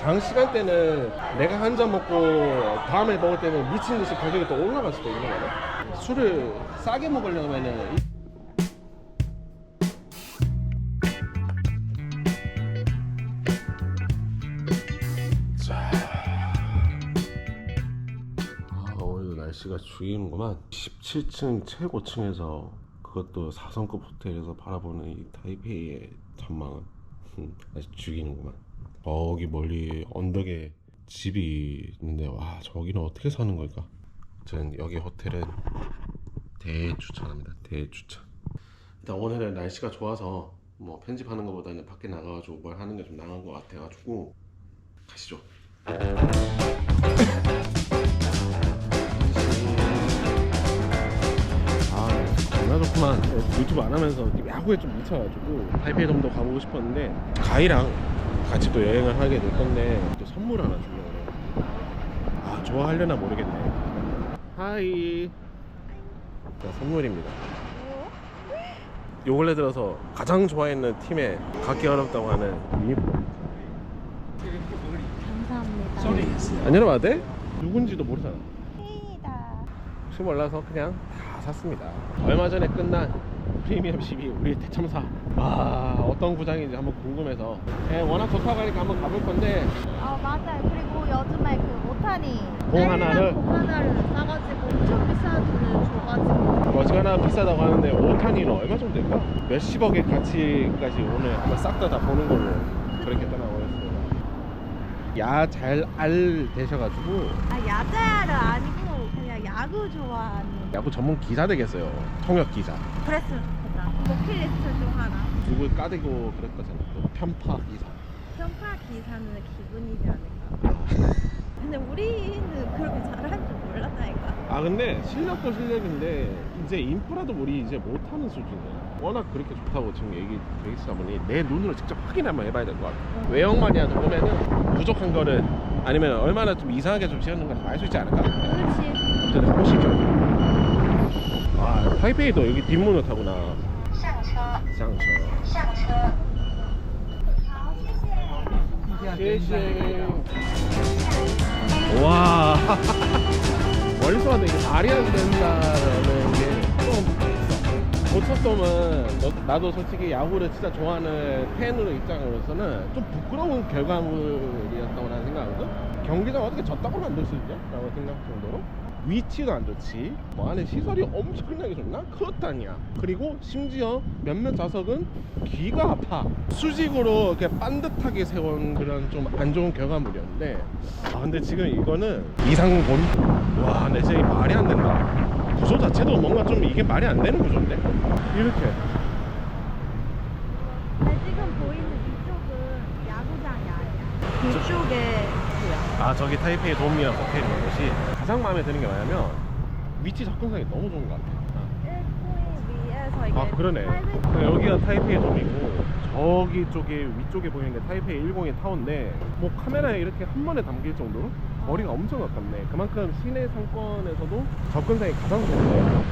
장시간 때는 내가 한 잔 먹고 다음에 먹을 때는 미친 듯이 가격이 또 올라갈 수도 있는 거네. 술을 싸게 먹으려면은 이- 자. 아, 오늘도 날씨가 죽이는구만. 17층 최고층에서 그것도 4성급 호텔에서 바라보는 이 타이페이의 전망은 음, 아주 죽이는구만. 저기 멀리 언덕에 집이 있는데 와 저기는 어떻게 사는 걸까? 저는 여기 호텔은 대추천합니다. 대추천. 일단 오늘은 날씨가 좋아서 뭐 편집하는 것보다는 밖에 나가가지고 뭘 하는 게 좀 나은 것 같아가지고 가시죠. 아, 정말 좋구만. 유튜브 안 하면서 야구에 좀 미쳐가지고 타이페이 돔도 가보고 싶었는데 가이랑 같이 또 여행을 하게 될 건데 또 선물 하나 주려고 그래요. 아, 좋아하려나 모르겠네. 하이. 자, 선물입니다. 요 근래 들어서 가장 좋아했는 팀에 갖기 어렵다고 하는 유니폼. 감사합니다. 안 열어봐도 돼? 누군지도 모르잖아. 혹시 몰라서 그냥 다 샀습니다. 얼마 전에 끝난 프리미엄 12 우리 대참사. 와 어떤 구장인지 한번 궁금해서. 예, 워낙 좋다고 하니까 한번 가볼 건데 아 맞아요. 그리고 요즘에 그 오타니 공 하나를? 공 하나를 사가지고 엄청 비싼 돈을 줘가지고 어지간하 비싸다고 하는데 5탄이는 얼마 정도 될까? 몇십억의 가치까지 오늘 한번 싹 다 다 보는 걸로 그렇게 떠나보겠습니다. 야 잘 알 되셔가지고 아 야자야를 아니고 그냥 야구 좋아하는 야구 전문 기자 되겠어요. 통역 기자. 그랬으면. 버킷리스트 중 하나. 누굴 까대고 그럴 거잖아. 또 편파 기사. 편파 기사는 기분이지 않을까. 근데 우리는 그렇게 잘할 줄 몰랐다니까. 아 근데 실력도 실력인데 이제 인프라도 우리 이제 못하는 수준이야 워낙 그렇게 좋다고 지금 얘기 돼 있다 보니 내 눈으로 직접 확인 한번 해봐야 될 것 같아 외형만이라도 보면은 부족한 거를 아니면 얼마나 좀 이상하게 좀 지었는 건지 알수 있지 않을까 그렇지. 어쨌든 가보시죠 아 타이페이도 여기 뒷문을 타구나 와. 멀리서 봐도 이게 말이 안 된다라는 게좀 고쳤돔은 나도 솔직히 야구를 진짜 좋아하는 팬으로 입장으로서는 좀 부끄러운 결과물이었다고 나는 생각하거든. 경기장 어떻게 졌다고 만들 수 있냐? 라고 생각할 정도로 위치도 안 좋지. 뭐 안에 시설이 엄청나게 좋나? 그것도 아니야. 그리고 심지어 몇몇 좌석은 귀가 아파. 수직으로 이렇게 반듯하게 세운 그런 좀 안 좋은 결과물이었는데. 아 근데 지금 이거는 이상본? 와 근데 진짜 이 말이 안 된다. 구조 자체도 뭔가 좀 이게 말이 안 되는 구조인데? 이렇게. 근데 지금 보이는 이쪽은 야구장이 아니야. 뭐야? 아 저기 타이페이 도미역 호텔 있는 곳이 가장 마음에 드는 게 뭐냐면 위치 접근성이 너무 좋은 것 같아 1코인 위에서 이게 아 그러네. 여기가 타이페이 돔이고 저기 쪽에 위쪽에 보이는 게 타이페이 102 타워인데 뭐 카메라에 이렇게 한 번에 담길 정도로 거리가 엄청 가깝네. 그만큼 시내 상권에서도 접근성이 가장 좋은 거예요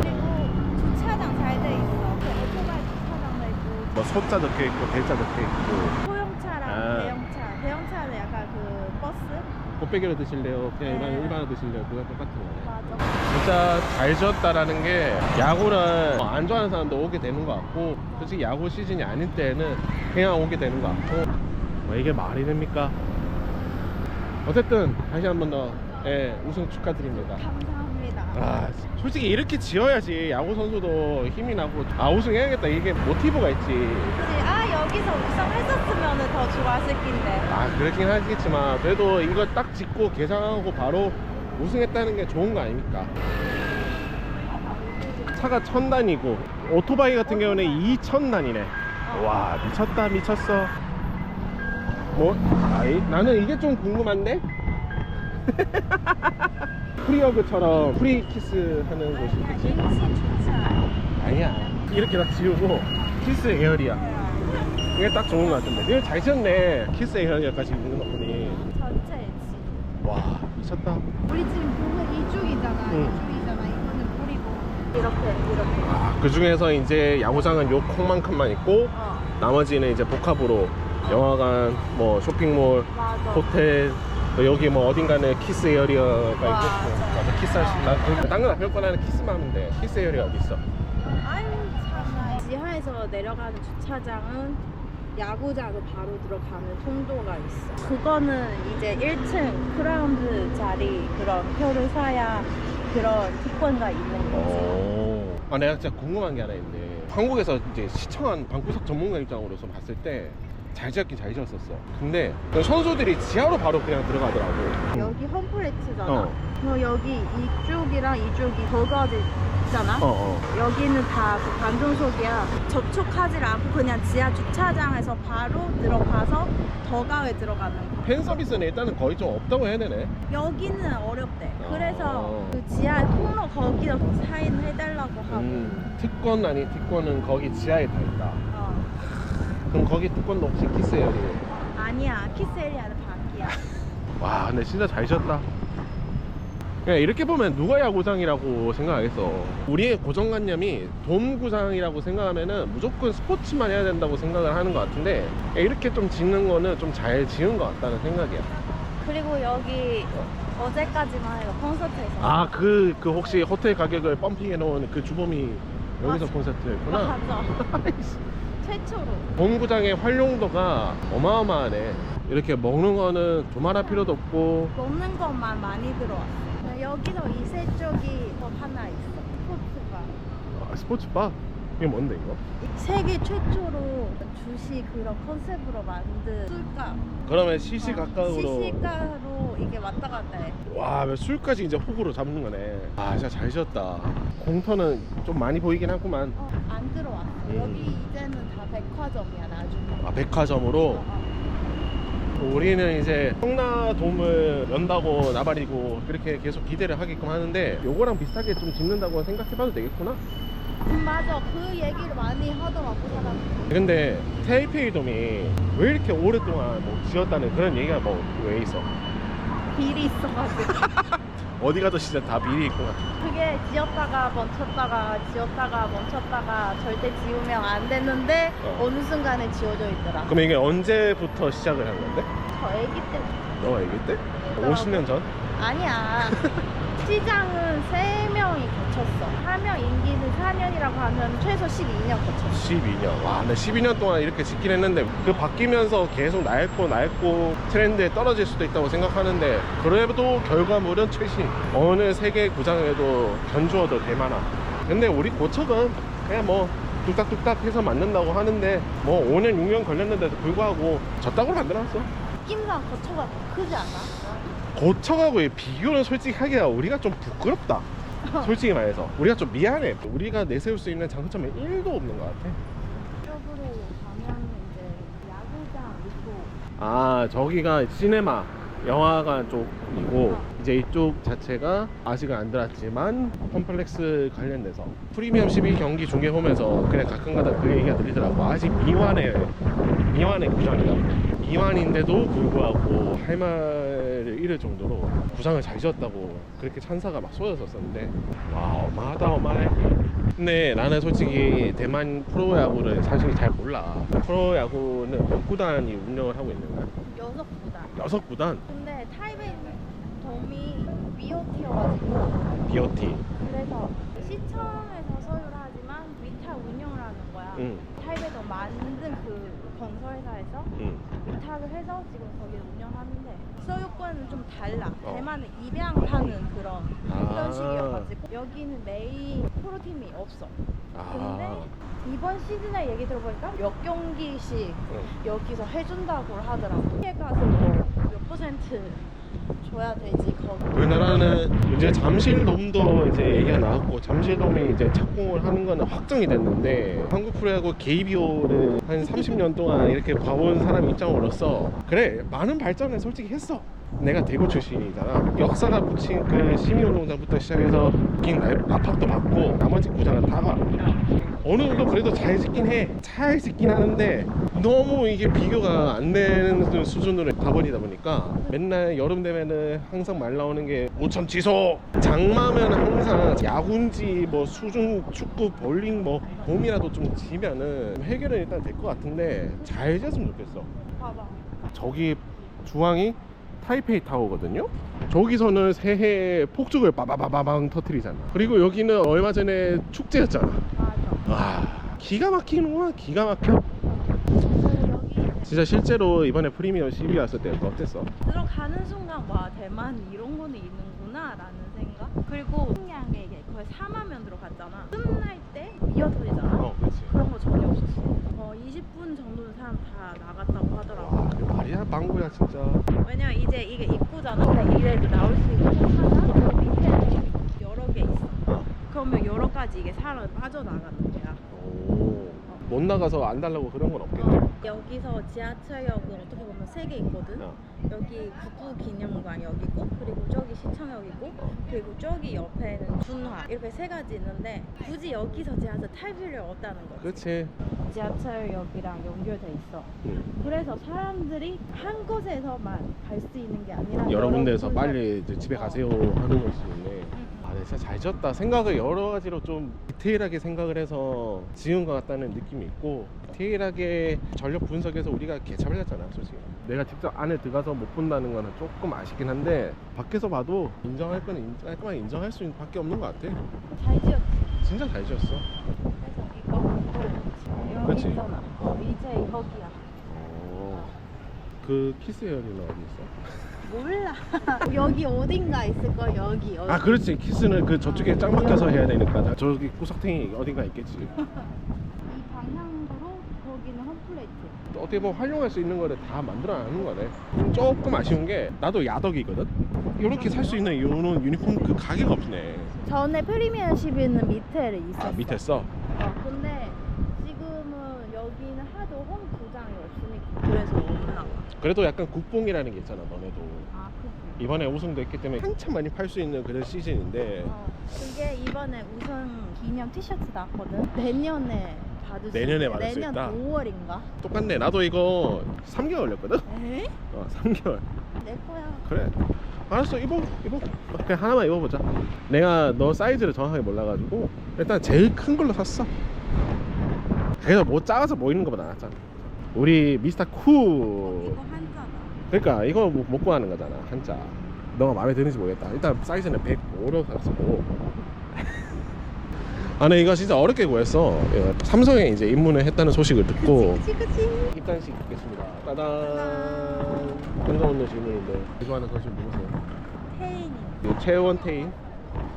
그리고 주차장 잘 돼 있어. 그 오토바이 주차장도 있고. 뭐 소자 적혀있고 대자 적혀있고 소형차랑 아. 대형차. 대형차는 약간 그 버스? 꽃배기로 드실래요? 그냥 일반, 네. 일반으로 드실래요? 그거 똑같은 거네 맞아. 진짜 잘 지었다라는 게 야구를 안 좋아하는 사람도 오게 되는 것 같고 솔직히 야구 시즌이 아닐 때는 그냥 오게 되는 것 같고 뭐 이게 말이 됩니까? 어쨌든 다시 한 번 더 예, 우승 축하드립니다 감사합니다. 아 솔직히 이렇게 지어야지 야구 선수도 힘이 나고 아 우승해야겠다 이게 모티브가 있지 그치? 아 여기서 우승했었으면 더 좋았을 낀데. 아 그렇긴 하겠지만 그래도 이거 딱 짓고 개장하고 바로 우승했다는 게 좋은 거 아닙니까? 차가 천 단이고 오토바이 같은 경우는 이천 단이네. 와 미쳤다 미쳤어. 뭐 아이 나는 이게 좀 궁금한데. 프리어그처럼 프리키스 하는 곳이겠지? 인신 주차. 아니야. 이렇게 딱 지우고 키스 에어리야. 이게 딱 좋은 것 같은데. 이거 잘 지었네. 키스 에어리아까지 있는 거 보니. 전체지. 와 미쳤다. 우리 지금 보면 이쪽이잖아. 응. 이쪽이잖아. 이거는 뿌리고. 이렇게 이렇게. 아, 그 중에서 이제 야구장은 요 콩만큼만 있고 어. 나머지는 이제 복합으로 영화관, 뭐 쇼핑몰, 맞아. 호텔, 또 여기 뭐 어딘가는 키스 에어리어가 있겠고. 맞아. 나도 키스하시, 나 딴건 별거 나는 키스만 하면 돼. 키스 에어리어 어디 있어? 아유 참나. 지하에서 내려가는 주차장은 야구장으로 바로 들어가는 통로가 있어. 그거는 이제 1층 크라운드 자리 그런 표를 사야 그런 특권가 있는 거지. 오. 아 내가 진짜 궁금한 게 하나 있는데 한국에서 이제 시청한 방구석 전문가 입장으로서 봤을 때 잘 지었긴 잘 지었었어. 근데 선수들이 지하로 바로 그냥 들어가더라고. 여기 홈플레이트잖아. 어. 어. 여기 이쪽이랑 이쪽이 더가지 있잖아. 어 어. 여기는 다 그 관중석이야. 접촉하지 않고 그냥 지하 주차장에서 바로 들어가서 더가에 들어가는 거. 팬 서비스는 일단은 거의 좀 없다고 해야 되네. 여기는 어렵대. 어. 그래서 그 지하 통로 거기다 사인 해달라고 하고. 음, 특권 아닌 특권은 거기 지하에 다 있다. 어. 그럼 거기 특권도 혹시 키스에어리? 아니야. 키스 에리아는 밖이야. 와 근데 진짜 잘 지었다. 그냥 이렇게 보면 누가 야구장이라고 생각하겠어. 우리의 고정관념이 돔구장이라고 생각하면은 무조건 스포츠만 해야 된다고 생각을 하는 것 같은데 이렇게 좀 짓는 거는 좀 잘 지은 것 같다는 생각이야. 그리고 여기 어제까지만 해도 콘서트에서. 아그그 혹시 호텔 가격을 펌핑해 놓은 그 주범이 여기서 맞아. 콘서트였구나. 맞아. 최초로. 돔구장의 활용도가 어마어마하네. 이렇게 먹는 거는 두말할 필요도 없고 먹는 것만 많이 들어왔어. 여기서 이세 쪽이 더 하나 있어. 스포츠가. 아, 스포츠바? 이게 뭔데 이거? 세계 최초로 주식 그런 컨셉으로 만든 술가. 그러면 시시 어, 시시가로 이게 왔다 갔다 해. 와 술까지 이제 호구로 잡는 거네 아 진짜 잘 지었다 공터는 좀 많이 보이긴 하구만 어, 안 들어왔어. 음. 여기 이제는 다 백화점이야 나중에. 아 백화점으로 어, 어. 우리는 이제 성나돔을 연다고 나발이고 그렇게 계속 기대를 하게끔 하는데 요거랑 비슷하게 좀 짓는다고 생각해봐도 되겠구나 음, 맞아. 그 얘기를 많이 하더라고 사람. 근데 테이페이 돔이 왜 이렇게 오랫동안 뭐 지었다는 그런 얘기가 뭐 왜 있어 비리 있어가지고. 어디 가도 진짜 다 비리 있구나 그게 지었다가 멈췄다가 지었다가 멈췄다가 절대 지우면 안 됐는데 어. 어. 느 순간에 지워져 있더라. 그럼 이게 언제부터 시작을 한 건데? 저 애기 때너 얘기 때? 50년 전? 아니야. 시장은 3명이 거쳤어. 하명 임기는 4년이라고 하면 최소 12년 거쳤어. 12년. 와, 근데 12년 동안 이렇게 짓긴 했는데 그 바뀌면서 계속 낡고 낡고 트렌드에 떨어질 수도 있다고 생각하는데 그래도 결과물은 최신. 어느 세계 구장에도 견주어도 대만아. 근데 우리 고척은 그냥 뭐 뚝딱뚝딱 해서 만든다고 하는데 뭐 5년 6년 걸렸는데도 불구하고 저따구로 만들어놨어. 느낌상 거쳐가 더 크지 않아? 고척하고의 비교는 솔직히 하기가 우리가 좀 부끄럽다. 솔직히 말해서 우리가 좀 미안해. 우리가 내세울 수 있는 장점이 1도 없는 것 같아. 이쪽으로 가면 이제 야구장 있고 아 저기가 시네마 영화관 쪽이고 이제 이쪽 자체가 아직은 안 들어왔지만 컴플렉스 관련돼서 프리미엄 12 경기 중계 보면서 그냥 가끔가다 그 얘기가 들리더라고 아직 미완의 미완의 구장이라고 미완인데도 불구하고 할 말을 잃을 정도로 구장을 잘 지었다고 그렇게 찬사가 막 쏟아졌었는데 와 어마하다 어마해 근데 나는 솔직히 대만 프로야구를 사실 잘 몰라 프로야구는 몇 구단이 운영을 하고 있는 거야? 여섯 구단. 여섯 구단 근데 타이베이 돔이 비오티여가지고 BOT 그래서 시청에서 소유를 하지만 위탁 운영을 하는 거야. 응. 타이베이돔 만든 그 건설회사에서 응. 위탁을 해서 지금 거기를 운영하는데 소유권은 좀 달라. 어. 대만은 입양하는 그런 아. 형식이어가지고 여기는 메인 프로팀이 없어. 근데 아 이번 시즌에 얘기 들어보니까 몇 경기씩 응. 여기서 해준다고 하더라고. 피해 가서 뭐 몇 퍼센트 줘야 되지 거기. 우리나라는 이제 잠실돔도 이제 얘기가 나왔고 잠실돔이 이제 착공을 하는 거는 확정이 됐는데 한국 프로야구 KBO를 한 30년 동안 이렇게 봐온 사람 입장으로서 그래 많은 발전을 솔직히 했어. 내가 대구 출신이잖아. 역사가 붙인 그 시민운동장부터 시작해서 긴 압박도 받고 나머지 구장은 다가 어느 정도 그래도 잘 짓긴 해. 잘 짓긴 하는데 너무 이게 비교가 안 되는 수준으로 가버리다 보니까 맨날 여름 되면은 항상 말 나오는 게 오천 지소. 장마면 항상 야구인지 뭐 수중 축구 볼링 뭐 봄이라도 좀 지면은 해결은 일단 될 것 같은데 잘 지었으면 좋겠어. 봐봐. 저기 중앙이 타이페이 타워거든요. 저기서는 새해 폭죽을 빠바바바방 터트리잖아. 그리고 여기는 얼마 전에 축제였잖아. 와 기가 막히는구나 기가 막혀. 여기 진짜 실제로 이번에 프리미어 12 왔을 때 어땠어? 들어가는 순간 와 대만 이런 거는 있는구나 라는 생각? 그리고 이게 거의 4만명 들어갔잖아. 끝날 때 이어터지잖아. 어 그런 거 전혀 없었어. 어 20분 정도는 사람 다 나갔다고 하더라고. 와 그게 말이야 망고야 진짜. 왜냐면 이제 이게 입구잖아. 근데 이래도 나올 수 있는 하나 그 밑에 여러 개 있어 어. 그러면 여러 가지 이게 사람이 빠져나가는 거야. 오 못 나가서 안 달라고 그런 건 없겠네. 여기서 지하철역은 어떻게 보면 세 개 있거든. 어. 여기 국부기념관 여기고 그리고 저기 시청역이고 그리고 저기 옆에는 준화 이렇게 세 가지 있는데 굳이 여기서 지하철 탈 필요 없다는 거지. 그렇지 지하철역이랑 연결돼 있어. 응. 그래서 사람들이 한 곳에서만 갈 수 있는 게 아니라 여러 군데에서 군데- 빨리 이제 집에 가세요 하는 것이 있네. 응. 아, 네, 진짜 잘 지었다. 생각을 여러 가지로 좀 디테일하게 생각을 해서 지은 것 같다는 느낌이 있고 디테일하게 전력 분석해서 우리가 개참을 했잖아, 솔직히. 내가 직접 안에 들어가서 못 본다는 거는 조금 아쉽긴 한데 밖에서 봐도 인정할 거는 인- 깔끔하게 인정할 수 있는 밖에 없는 것 같아. 잘 지었지 진짜 잘 지었어. 그래서 이거 여기 그치. 있잖아 어, 이제 여기야 어. 그 키스 헤어리는 어디 있어? 몰라 여기 어딘가 있을 거 여기 여기 아, 그렇지. 키스는 그 저쪽에 짱 박혀서 해야 되니까 저기 구석탱이 어딘가 있겠지. 이 방향으로 거기는 홈플레이트 어떻게 보면 활용할 수 있는 거를 다 만들어내는 거네. 조금 아쉬운 게 나도 야덕이거든. 이렇게 살 수 있는 이런 유니폼 그 가게가 없네. 전에 프리미어 12는 밑에 있었어 아 밑에 써. 어, 근데 지금은 여기는 하도 홈 구장이 없으니까 그래서 못 나와 그래도 약간 국뽕이라는 게 있잖아, 너네도. 이번에 우승도 했기 때문에 한참 많이 팔 수 있는 그런 시즌인데 어, 그게 이번에 우승 기념 티셔츠 나왔거든 내년에 받을 수 내년에. 받을 수 내년 있다? 5월인가? 똑같네. 나도 이거 3개월 걸렸거든. 에? 어, 3개월. 내 거야 그래. 알았어, 입어, 입어. 그냥 하나만 입어보자. 내가 너 사이즈를 정확하게 몰라가지고 일단 제일 큰 걸로 샀어. 그래서 뭐 작아서 보이는 것보다 낫잖아. 우리 미스터 쿠. 이거 한자다 그러니까 이거 뭐 먹고 하는 거잖아 한자. 너가 마음에 드는지 모르겠다. 일단 사이즈는 105로 샀고 아니 이거 진짜 어렵게 구했어. 예, 삼성에 이제 입문을 했다는 소식을 듣고. 그치 그치. 입단식 있겠습니다. 따단. 반가운 질문인데. 좋아하는 선수 누구세요? 태인이. 이 최원태인.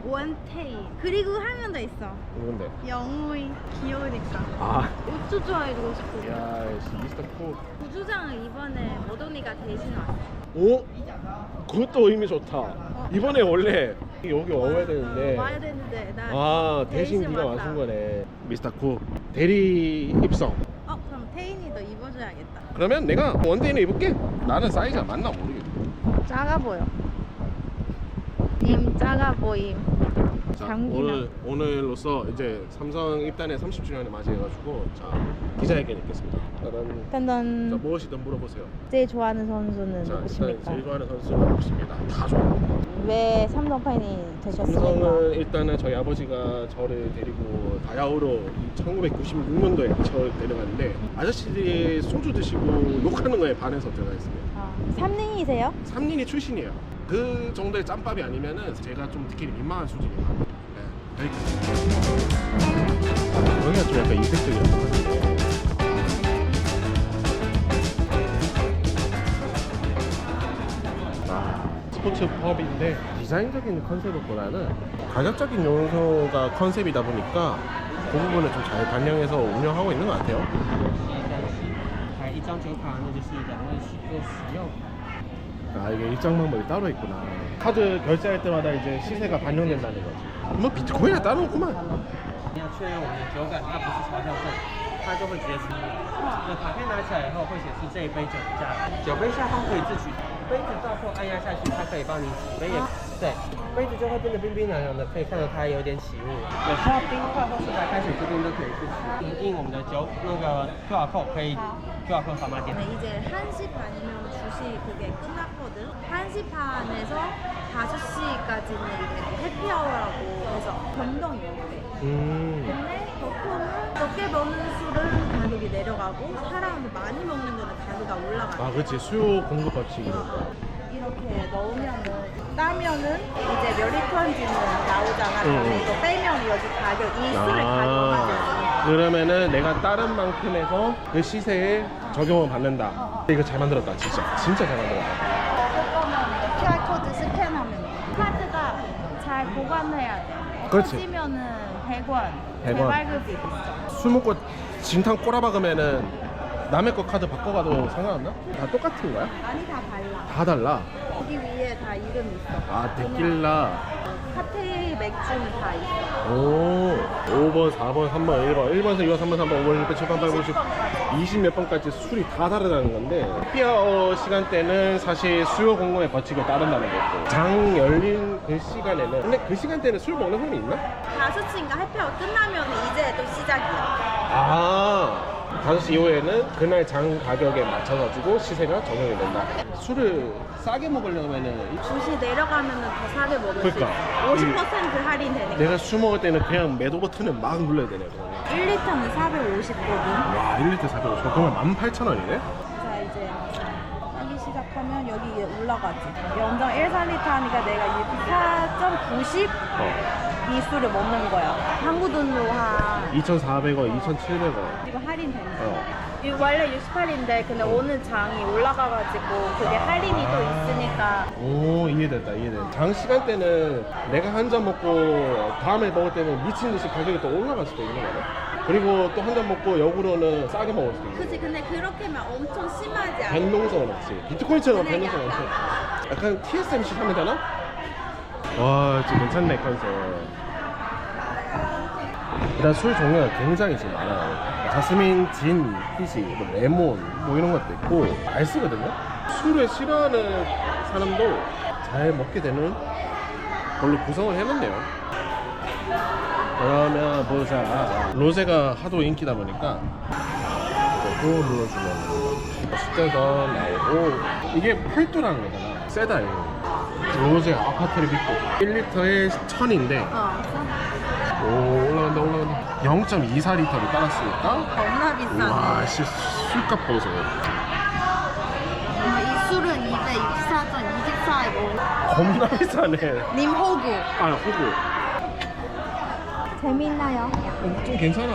원태인. 그리고 한 명 더 있어. 누군데? 영우이 귀여우니까. 아. 우쭈 좋아해주고 싶고 야, 씨, 미스터 코. 우주장은 이번에 모동이가 대신 왔어 오? 그것도 의미 좋다. 이번에 원래 여기 와야 되는데. 어, 와야 되는데. 나 아 대신 네가 왔다. 와준 거네. 미스터 쿠 대리 입성. 어 그럼 태인이도 입어줘야겠다. 그러면 내가 원데이는 입을게. 나는 사이즈가 맞나 모르겠어 작아 보여. 님 작아 보임 자 장기나. 오늘 오늘로써 이제 삼성 입단의 30주년을 맞이해가지고 자 기자회견 있겠습니다. 짜란 자 무엇이든 물어보세요. 제일 좋아하는 선수는 자 일단 누구십니까? 제일 좋아하는 선수는 없습니다? 다 좋아합니다 왜 삼성 팬이 되셨습니까? 삼성은 일단은 저희 아버지가 저를 데리고 다야오로 1996년도에 저를 데려갔는데 아저씨들이 소주 드시고 욕하는 거에 반해서 들어가있습니다 아, 삼링이세요? 삼린이 출신이에요. 그 정도의 짬밥이 아니면은 제가 좀 듣기는 민망한 수준이에요. 네. 여기가 좀 약간 이색적이라 스포츠 펍인데 디자인적인 컨셉보다는 가격적인 요소가 컨셉이다 보니까 그 부분을 좀 잘 반영해서 운영하고 있는 것 같아요. 还一张酒卡，那就是两万十个使用。 아 이게 일정 방법이 따로 있구나. 카드 결제할 때마다 이제 시세가 반영된다는 거지. 뭐 비트코인이나 따로 없구만. 你要确认我们的酒感，它不是嘲笑证，它就会直接出来。那卡片拿起来以后会显示这一杯酒的价格，酒杯下方可以自取。 杯子到后按压下去，它可以帮你洗杯也对，杯子就会变得冰冰凉凉的，可以看到它有点起雾。有需要冰块或是白开水，这边都可以去取。印我们的九那个 QR code 可以 QR code扫码点。 이제 1시 반이면 주시 그게 끝났거든. 1시 반에서 5시까지는 이게 해피아워라고 해서 변동이 없대. 음. 보통은 적게 먹는 술은 가격이 내려가고 사람이 많이 먹는 거는 가격이 올라가. 아 그치 수요 공급 법칙이니까 이렇게 넣으면은 따면은 이제 몇 리터인지는 나오잖아. 응, 응. 이거 빼면 여기 가격 이 술의 가격만 그러면은 내가 다른 만큼에서 그 시세에 적용을 받는다 이거 잘 만들었다 진짜 진짜 잘 만들었다 그거는 QR 코드 스캔하면 돼. 카드가 잘 보관해야 돼. 그렇지. 터지면은 100원. 100원. 재발급이 있어. 술 먹고 진탕 꼬라박으면은 남의 거 카드 바꿔가도 상관없나? 다 똑같은 거야? 아니 다 달라. 다 달라 여기 위에 다 이름 있어. 아 데킬라 카테일 맥주는 다 있어. 오 5번 4번 3번 1번 1번에서 2번 3번 3번 5번 6번 7번 8번 9 10 20 몇 번까지 술이 다 다르다는 건데 해피아워 시간대는 사실 수요 공급의 법칙을 따른다는 거고 장 열린 그 시간에는 근데 그 시간대는 술 먹는 사람이 있나? 5시인가 해피아워 끝나면 이제 또 시작이야. 아 5시 이후에는 그날 장 가격에 맞춰가지고 시세가 적용이 된다 술을 싸게 먹으려면은 2시 내려가면은 더 싸게 먹을 그러니까. 수 있어. 50% 할인 되니까. 내가 술 먹을 때는 그냥 매도 버튼을 막 눌러야 되네 그러면 1리터는 450거든. 와 1리터 450 그러면 18,000원이네? 자 이제 하기 시작하면 여기 올라가지. 연정 1, 4리터 하니까 내가 4.90 어 이 술을 먹는 거야. 한국 돈으로 한 2,400원, 2,700원 이거 할인되는 거. 어. 이 원래 68인데 근데 오늘 장이 올라가가지고 그게 할인이 또 있으니까 오 이해됐다 이해됐다 장 시간대는 내가 한 잔 먹고 다음에 먹을 때는 미친 듯이 가격이 또 올라갈 수도 있는 거네 그리고 또 한 잔 먹고 역으로는 싸게 먹을 수도 있는 그치 근데 그렇게만 엄청 심하지 않아. 변동성은 없지 비트코인처럼 변동성은. 없지 약간 TSMC 하면 되나? 와 진짜 괜찮네 컨셉. 일단 술 종류가 굉장히 지금 많아요. 자스민, 진, 피시, 뭐 레몬 뭐 이런 것도 있고 알쓰거든요. 술을 싫어하는 사람도 잘 먹게 되는 걸로 구성을 해놓네요. 그러면 보자. 로제가 하도 인기다 보니까 이거 눌러주면. 숙제선 나오고 이게 팔도라는 거잖아. 세다 이거 로제 아파트를 믿고 1리터에 1000인데 어. 오 올라간다 올라간다 0.24리터를 따랐으니까 겁나 비싸네. 와 씨, 술값 보소 어, 이 술은 224전 24 이거. 겁나 비싸네 님 호구. 아 호구 재밌나요? 어, 좀 괜찮아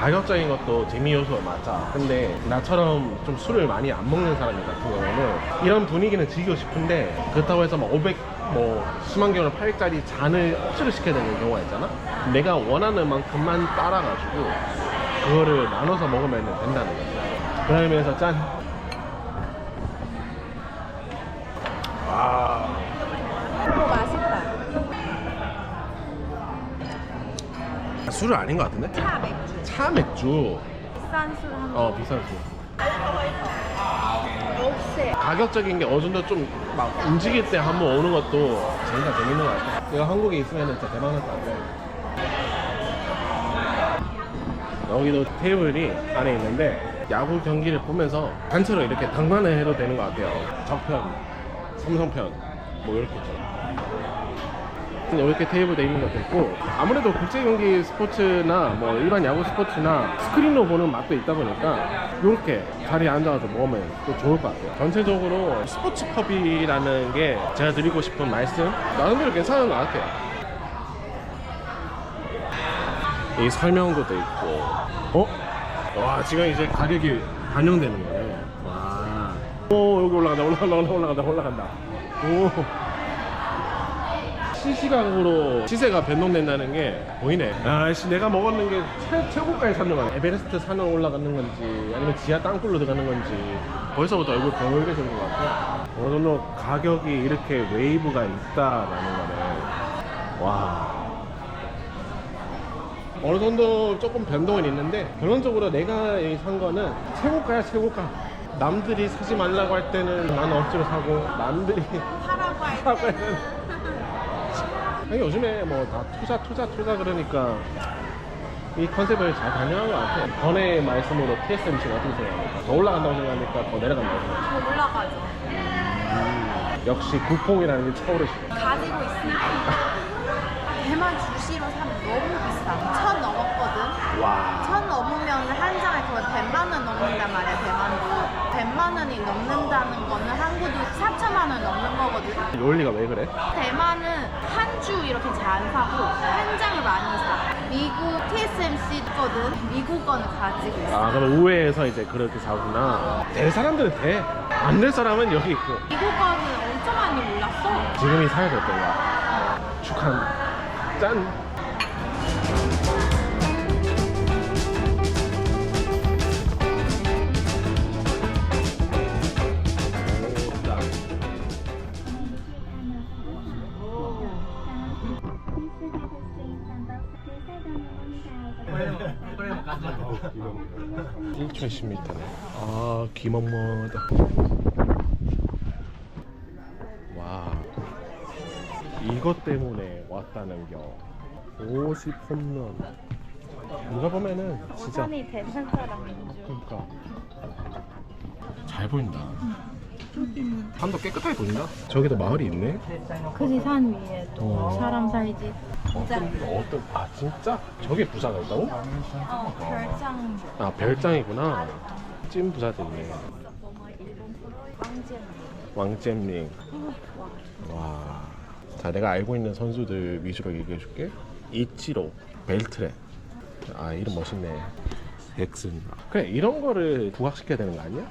가격적인 것도 재미 요소가 맞아. 근데 나처럼 좀 술을 많이 안 먹는 사람 같은 경우는 이런 분위기는 즐기고 싶은데 그렇다고 해서 막 500, 뭐 수만 개월 800짜리 잔을 억지로 시켜야 되는 경우가 있잖아? 내가 원하는 만큼만 따라가지고 그거를 나눠서 먹으면 된다는 거야 그러면서 짠 와, 오 맛있다. 술은 아닌 것 같은데? 차 맥주. 차 맥주 비싼 술 한. 어 비싼 술 역시. 가격적인 게 어느 정도 좀 막 움직일 때 한번 오는 것도 재미가 재밌는 것 같아. 내가 한국에 있으면 진짜 대박 날것 같아. 여기도 테이블이 안에 있는데 야구 경기를 보면서 단체로 이렇게 당관을 해도 되는 것 같아요. 적편, 삼성편, 뭐 이렇게 있잖아. 이렇게 테이블 돼 있는 것도 있고 아무래도 국제 경기 스포츠나 뭐 일반 야구 스포츠나 스크린으로 보는 맛도 있다 보니까 이렇게 자리에 앉아서 먹으면 또 좋을 것 같아요. 전체적으로 스포츠 펍이라는 게 제가 드리고 싶은 말씀? 나름대로 괜찮은 것 같아요. 이 설명도 돼 있고. 어? 와 지금 이제 가격이 반영되는 거네 와. 오 여기 올라간다. 올라간다. 올라간다. 올라간다. 오 실시간으로 시세가 변동된다는 게 보이네. 아씨 내가 먹었는 게 최, 최고가에 찾는 거네. 에베레스트 산을 올라가는 건지 아니면 지하 땅굴로 들어가는 건지 벌써부터 얼굴 벌개지는 것 같아. 어느 정도 가격이 이렇게 웨이브가 있다라는 거네. 와. 어느 정도 조금 변동은 있는데 결론적으로 내가 산 거는 최고가야 최고가 남들이 사지 말라고 할 때는 나는 억지로 사고 남들이 사라고 할 때는 아니, 요즘에 뭐 다 투자 투자 투자 그러니까 이 컨셉을 잘 반영한 것 같아 전에 말씀으로 TSMC가 어떻게 생각합니까? 더 올라간다고 생각합니까? 더 내려간다고 생각합니까? 더 올라가죠. 역시 국뽕이라는 게 차오르시네 가지고 있으니까 대만 주시로 사면 너무 비싸. 천 넘었거든. 와 천 넘으면 한 장에 거의 100만 원 넘는단 말이야 대만도 100만 원이 넘는다는 거는 한국도 4천만 원 넘는 거거든 논리가 왜 그래? 대만은 한주 이렇게 잘 안 사고 한 장을 많이 사. 미국 TSMC 거든 미국 거는 가지고 있어 아 그럼 우회해서 이제 그렇게 사구나. 될 사람들은 돼안 될 사람은 여기 있고. 미국 거는 엄청 많이 올랐어. 지금이 사야 될 때야. 축하합니다 짠 1,010m네. 아, 기멍멍하다. 와. 이것 때문에 왔다는 겨. 50홈런. 누가 보면은 진짜 오산이 대전 사람인 줄. 그러니까 잘 보인다. 산도 깨끗하게 보인다. 저기도 마을이 있네. 그지 산 위에 또 어. 사람 살지. 어, 진짜. 어떤 아 진짜? 저게 부산에 있다고? 어, 별 장 아 별장이구나. 찐 부자들이네. 왕잼 왕잼링. 와. 자 내가 알고 있는 선수들 위주로 얘기해 줄게. 이치로, 벨트레. 아 이름 멋있네. 엑슨. 그래 이런 거를 부각시켜야 되는 거 아니야?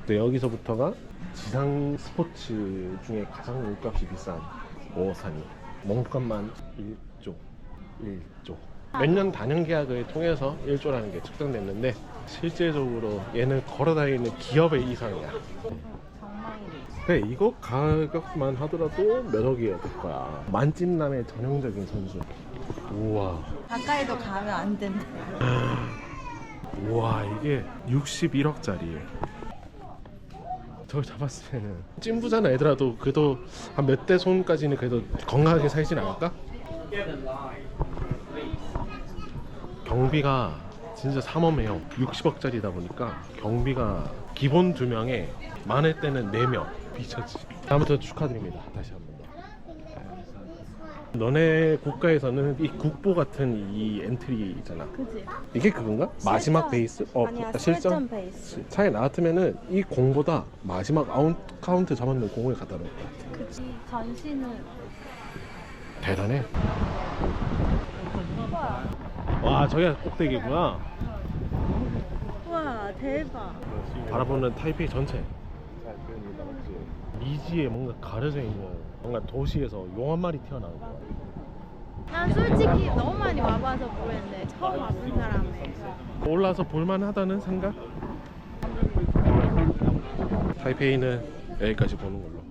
근데 여기서부터가 지상 스포츠 중에 가장 몸값이 비싼 오사니. 몸값만 1조. 1조. 몇 년 단연 계약을 통해서 1조라는 게 측정됐는데 실제적으로 얘는 걸어다니는 기업의 이상이야. 그래 이거 가격만 하더라도 몇 억이어야 될 거야. 만찢남의 전형적인 선수. 우와. 가까이도 가면 안 된다 우와 이게 61억짜리. 저걸 잡았을 때는 찐부자나 애들아도 그래도 한 몇 대 손까지는 그래도 건강하게 살진 않을까? 경비가 진짜 삼엄해요. 60억짜리다 보니까 경비가 기본 두 명에 많을 때는 네명 미쳤지. 아무튼 축하드립니다. 다시 한번 더. 너네 국가에서는 이 국보 같은 이 엔트리 있잖아. 그지 이게 그건가? 마지막 실전. 베이스? 어, 아니야 실전? 실전 베이스 차에 나왔으면은 이 공보다 마지막 아웃 카운트 잡았는 공을 갖다 놓을 것 같아. 그치 전시는 대단해. 와, 저기가 꼭대기구나. 우와 대박 바라보는 타이페이 전체. 미지에 뭔가 가려져 있는 뭔가 도시에서 용 한 마리 튀어나온 거야. 난 솔직히 너무 많이 와봐서 모르겠네 처음 와본 사람에 올라서 볼만하다는 생각? 타이페이는 여기까지 보는 걸로.